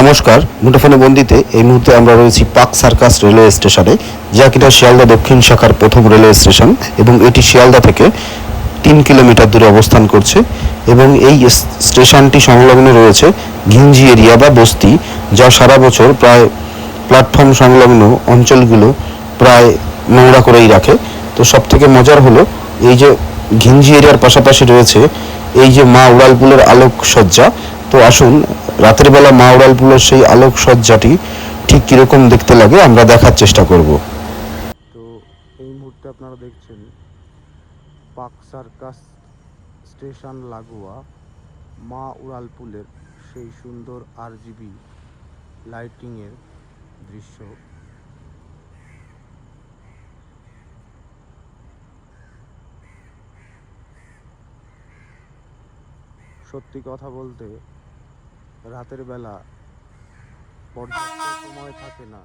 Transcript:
নমস্কার, মুঠোফোনে বন্দিতে এই মুহূর্তে আমরা রয়েছি পাক সার্কাস রেলওয়ে স্টেশনে, যা কিনা শিয়ালদা দক্ষিণ শাখার প্রথম রেলওয়ে স্টেশন এবং এটি শিয়ালদা থেকে তিন কিলোমিটার দূরে অবস্থান করছে এবং এই স্টেশনটি সংলগ্ন রয়েছে ঘিঞ্জি এরিয়া বা বস্তি, যা সারা বছর প্রায় প্ল্যাটফর্ম সংলগ্ন অঞ্চলগুলো প্রায় নোংরা করেই রাখে। তো সব থেকে মজার হলো এই যে ঘিঞ্জি এরিয়ার পাশাপাশি রয়েছে এই যে মা উড়ালপুলের আলোকসজ্জা তো আসুন, রাতের বেলা মা উড়ালপুলের সেই আলোকসজ্জাটি ঠিক কীরকম দেখতে লাগে আমরা দেখার চেষ্টা করব। তো এই মুহূর্তে আপনারা দেখছেন পাক সার্কাস স্টেশন লাগোয়া মা উড়ালপুলের সেই সুন্দর আরজিবি লাইটিংয়ের দৃশ্য। সত্যি কথা বলতে রাতের বেলা পর্যাপ্ত সময় থাকে না।